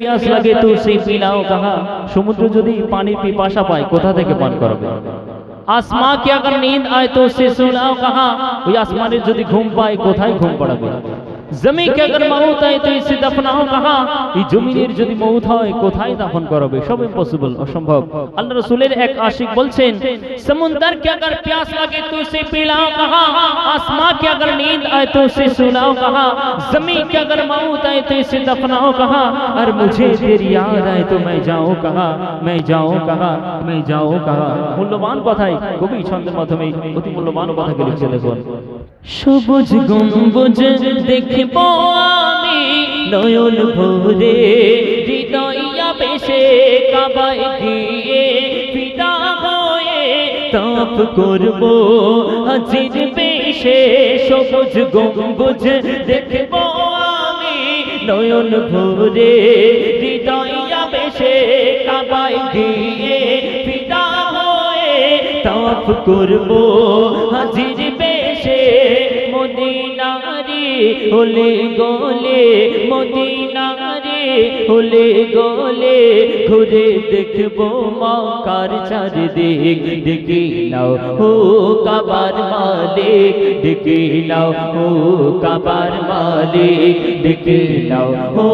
পিয়াস লাগে তো সেই পিলাও কাহা সমুদ্র যদি পানি পিপাসা পায়, কোথা থেকে পান করবে? আসমা কি আগর নিন্দ আয় তো সে সুনাও কাহা? ওই আসমানের যদি ঘুম পায়, কোথায় ঘুম পাড়াবে? জমি কে अगर मौत आए तो इसे दफनाओ कहा এই জমিনের যদি মৌত হয় কোথায় দাফন করাবে সব ইম্পসিবল অসম্ভব আল্লাহ রাসূলের এক আশিক বলছেন সমুদ্র के अगर प्यास लगे तो उसे पिलाओ कहा आसमां की अगर नींद आए तो उसे सुलाओ कहा जमीन के अगर मौत आए तो इसे दफनाओ कहा और मुझे तेरी याद आए तो मैं जाऊं कहा मैं जाऊं कहा मैं जाऊं कहा মূল্যবান কথাই কবি ছন্দের মাধ্যমে অতি মূল্যবান কথাকে লিখছে দেখুন সবুজ গম্বুজ দেখব আমি নয়ন ভরে, হৃদয়া বেশে কাবায় গিয়ে পিতা হয়ে তাপ করব। হাজির বেশে সবুজ গম্বুজ দেখব আমি নয়ন ভরে, হৃদয়া বেশে কাবায় গিয়ে পিতা হয়ে তাপ করব। হাজির হলে গলে, মদিনারে হলে গলে, ঘুরে দেখব মাকার চারিদিক। দেখি নাও ও কাবার মালিক, দেখি নাও ও কাবার মালিক, দেখি নাও ও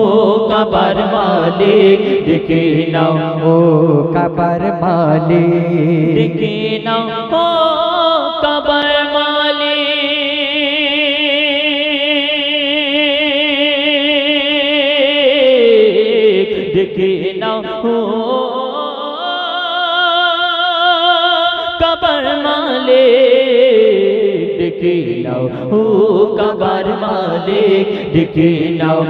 কাবার মালিক, দেখি নাও ও কাবার মালিক। দেখে নাও মালিক দেখে নাও ও কবর মালিক দেখে নাও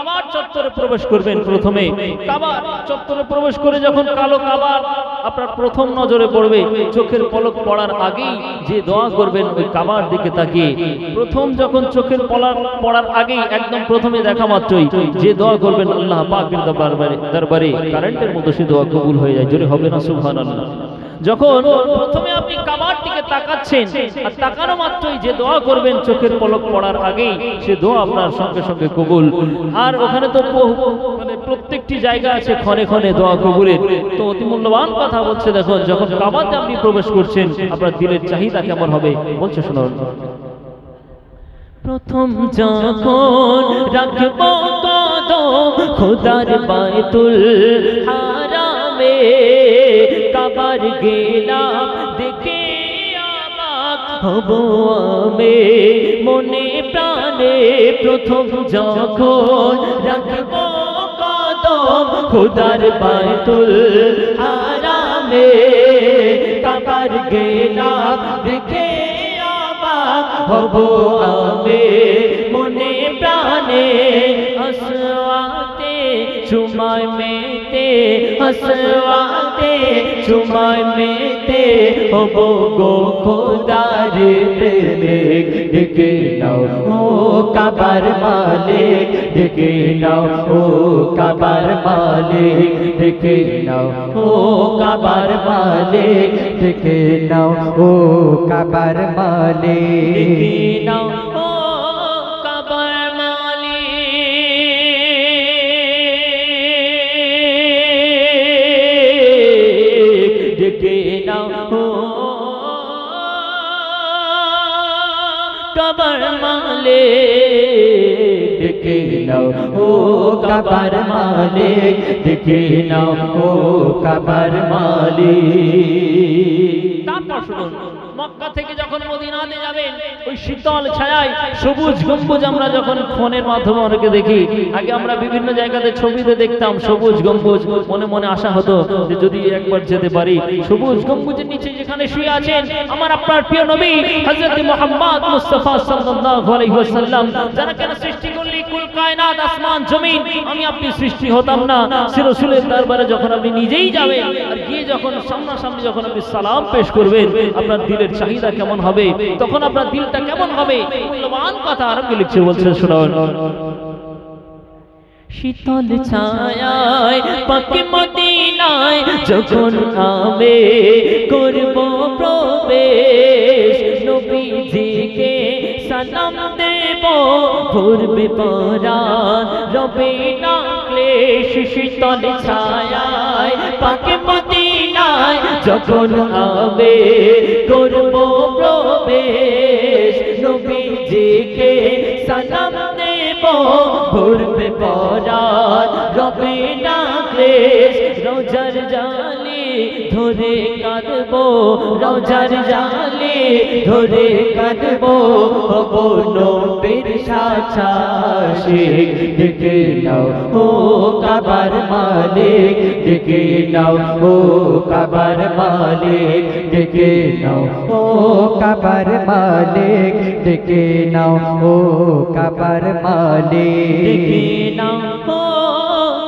কাবার চত্বরে প্রবেশ করবেন প্রথমে। কাবার চত্বরে প্রবেশ করে যখন কালো কাবার আপনার প্রথম নজরে পড়বে, চোখের পলক পড়ার আগেই যে দোয়া করবেন ওই কাবার দিকে তাকিয়ে। প্রথম যখন চোখের পলক পড়ার আগেই একদম প্রথমে দেখা মাত্রই যে দোয়া করবেন আল্লাহ পাকের দরবারে দরবারে কারেন্টের মতো সে দোয়া কবুল হয়ে যায়। জোরে হবে না, সুবহানাল্লাহ। যখন প্রথমে আপনি কাবার দিকে তাকাচ্ছেন, আর তাকানো মাত্রই যে দোয়া করবেন চোখের পলক পড়ার আগেই, সে দোয়া আপনার সঙ্গে সঙ্গে কবুল। আর ওখানে তো মানে প্রত্যেকটি জায়গা আছে ক্ষণে ক্ষণে দোয়া কবুলের। তো অতি মূল্যবান কথা বলছে, দেখুন, যখন কাবাতে আপনি প্রবেশ করছেন, আপনার দিলের চাহিদা কেমন হবে? বলছে, শুনুন। প্রথম যখন রাখব কদম, খোদার বায়তুল হারামে কাবার গেলাম, দেখে হব আমি। মনে প্রাণে প্রথম যখন রাখব কদম, খোদার বায়তুল হারামে। কাবার গেলাম, দেখে হব আমি। মনে প্রাণে হসওয়াতে চুমায় মেতে হসওয়াতে চুমায় মেতে হব গো খোদার ডেকে নাও ও কাবার মালিক, ডেকে নাও ও কাবার মালিক, ডেকে নাও ও কাবার মালিক দেখে নাও ও কাবার মালিক। ডেকে নাও ও কাবার মালে ডেকে নাও ও কাবার মালে দেখে নাও ও কাবার মালে। তারপর শুনুন। মক্কা থেকে যখন মদিনাতে যাবেন, ওই শীতল ছায়ায়, সবুজ গম্বুজ আমরা যখন ফোনের মাধ্যমে অনেকে দেখি, আগে আমরা বিভিন্ন জায়গাতে ছবিতে দেখতাম সবুজ গম্বুজ, মনে মনে আশা হতো যে যদি একবার যেতে পারি। সবুজ গম্বুজের নিচে যেখানে শুয়ে আছেন, আমার আপনার প্রিয় নবী, হযরত মুহাম্মদ মুস্তাফা সাল্লাল্লাহু আলাইহি ওয়াসাল্লাম, যারা কেন সৃষ্টি করলি? কুল কায়নাত, আসমান, জমিন, আমি আপনি সৃষ্টি হতাম না। সে রাসূলের দরবারে যখন আপনি নিজেই যাবেন, আর গিয়ে যখন সামনাসামনি যখন আপনি সালাম পেশ করবেন, আপনার দিলের চাহিদা কেমন হবে? তখন আপনার দিলটা কেমন হবে? মূল্যবান কথা আরম্ভে লিখছে, বলছে, শুনুন। শীতল ছায়ায়, পাকে মদিনায় যখন আমি করব প্রবেশ, নবীজিকে সালাম দেব ভরবে পরাণ রবে না ক্লেশ শীতল ছায়ায়, পাকে মদিনায় যখন হবে করব প্রবেশ, নবীজিকে সালাম দেব ভরবে পরাণ, রবে না ক্লেশ রোজার জালে ধরে কাঁদবো, রোজার জালি ধরে কাঁদবো, হব নবীর সাছাশে ডেকে নাও ও কাবার মালিক। کی نو او مالک دکی نو کبر مالک دکی نو کبر مالک دکی نو کبر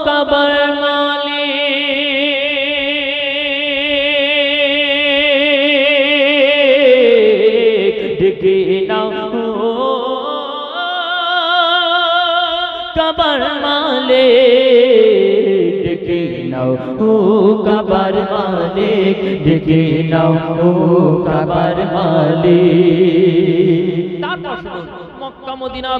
قبر مالک دکی نو او قبر مالک নাও ও কাবার মালিক ডেকে নাও ও কাবার মালিক। তারপর মক্কা মদিনা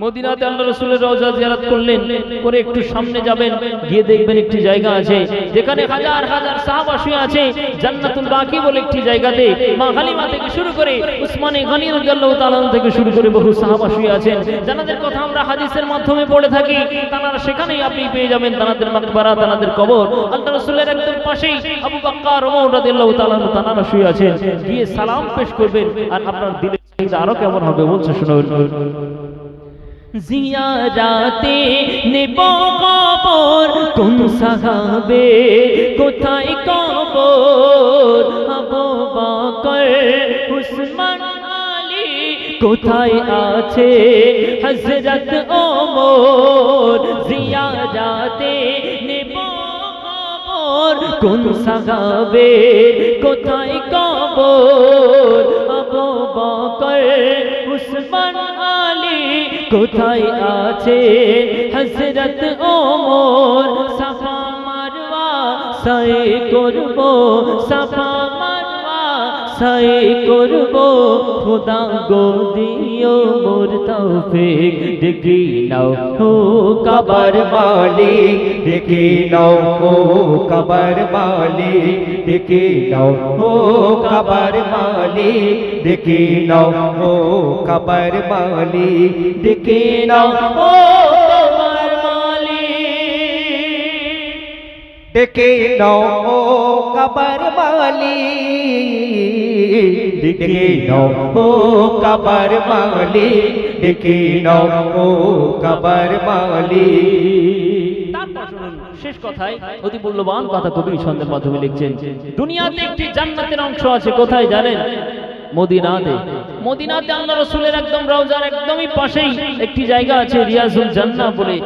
মদিনাতে আল্লাহ রসুলের রওজা জিয়ারত করলেন। করে একটু সামনে যাবেন, গিয়ে দেখবেন একটি জায়গা আছে। যেখানে হাজার হাজার সাহাবা শুয়ে আছে। জান্নাতুল বাকি বলে একটি জায়গাতে। মা হালিমা থেকে শুরু করে উসমানে গনি রাদিয়াল্লাহু তাআলা থেকে শুরু করে বহু সাহাবা শুয়ে আছেন। জানাদের কথা আমরা হাদিসের মাধ্যমে পড়ে থাকি। তারা সেখানেই আপনি পেয়ে যাবেন তাদের মাকবারা, তাদের কবর। আল্লাহ রসুলের একদম পাশেই আবু বকর ওমর রাদিয়াল্লাহু তাআলা তারা শুয়ে আছেন। গিয়ে সালাম পেশ করবেন। আর আপনার চাহিদা আরও কেমন হবে বলছে শুনুন। জিয়ারাতে নেব কবর। কোন সাহাবে, কোথায় কবর? আবু বকর, উসমান আলী কোথায় আছে? হযরত ওমর, জিয়ারাতে নেব কবর। কোন সাহাবে, কোথায় কবর? আবু বকর, উসমান কোথায় আছে? হযরত ওমর সাফা মারওয়া সাই করব সাফা সাই করব, খোদা গো দিও মোর তৌফিক। দেখি নাও ও কাবার মালিক ডেকে নাও ও কাবার মালিক। ডেকে নাও ও কাবার মালিক ডেকে নাও ও কাবার মালিক। ডেকে নাও ও ডেকে নাও ও কাবার নাও ও কাবার নাও ও কাবার শেষ কথায় অতি মূল্যবান কথা কবি ছন্দের মাধ্যমে লিখছেন, দুনিয়াতে একটি জান্নাতের অংশ আছে, কোথায় জানেন? মদিনাতে। মদিনাতে আল্লাহ রসুলের একদম রওজার একদমই পাশেই একটি জায়গা আছে, রিয়াজুল জান্নাহ বলে।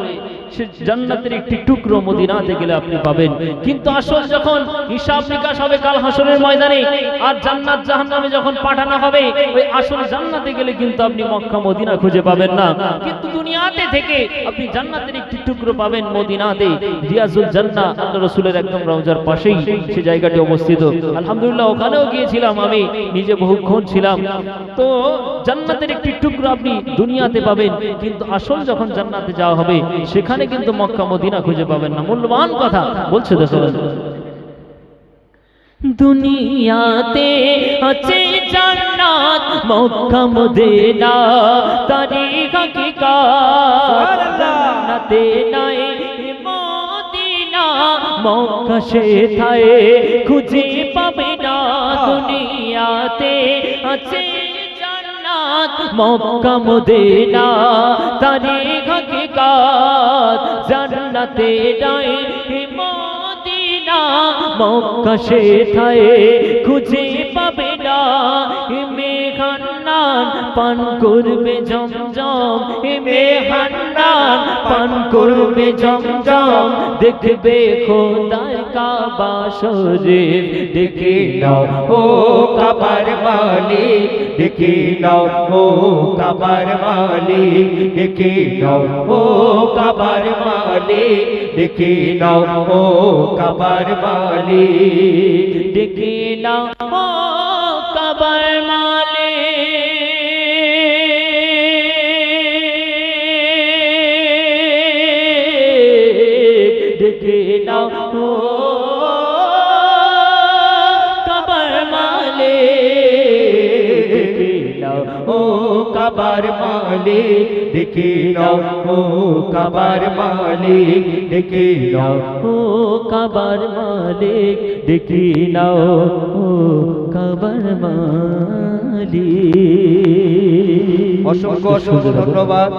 জান্নাতের একটি টুকরো মদিনাতে গেলে আপনি পাবেন। কিন্তু আসল যখন হিসাব নিকাশ হবে কাল হাসরের ময়দানে, আর জান্নাত জাহান্নামে যখন পাঠানো হবে, ওই আসল জান্নাতে গেলে কিন্তু আপনি মক্কা, মদিনা খুঁজে পাবেন না। কিন্তু দুনিয়াতে থেকে আপনি জান্নাতের একটি টুকরো পাবেন মদিনাতে, রিয়াজুল জান্নাহ, আল্লাহ রসুলের একদম রওজার পাশেই সে জায়গাটি অবস্থিত। আলহামদুলিল্লাহ, ওখানেও গিয়েছিলাম আমি, নিজে বহুক্ষণ ছিলাম। তো জান্নাতের একটি টুকরো আপনি দুনিয়াতে পাবেন, কিন্তু আসল যখন জান্নাতে যাওয়া হবে, সেখানে কিন্তু মক্কা, মদিনা খুঁজে পাবেন না। মূল্যবান কথা। বলছে দেখুন দুনিয়াতে আছে জান্নাত, মক্কা, মদিনা। তারি হাকিকাত জান্নাতে নাই মদিনা। মক্কা সেথায় খুঁজে পাবে না। দুনিয়াতে আছে জান্নাত মক্কা মদিনা, তারি হাকিকাত জান্নাতে নাই মদিনা। মক্কা সেথায় খুঁজে পাবে না মেঘান্নান, পান করবে জমজম মেঘান্নান পান করবে জমজম, দেখবে খোদার কাবা শরীফ। ডেকে নাও, ও কাবার মালিক ডেকে নাও, ও কাবার মালিক। ডেকে নাও, ও কাবার মালিক ডেকে নাও, ও কাবার মালিক। ডেকে না ও কাবার মালে কাবার মালে দেখে নাও ও কাবার মালে দেখে নাও ও কাবার মালে দেখে নাও ও কাবার মালে অসংখ্য অসংখ্য ধন্যবাদ।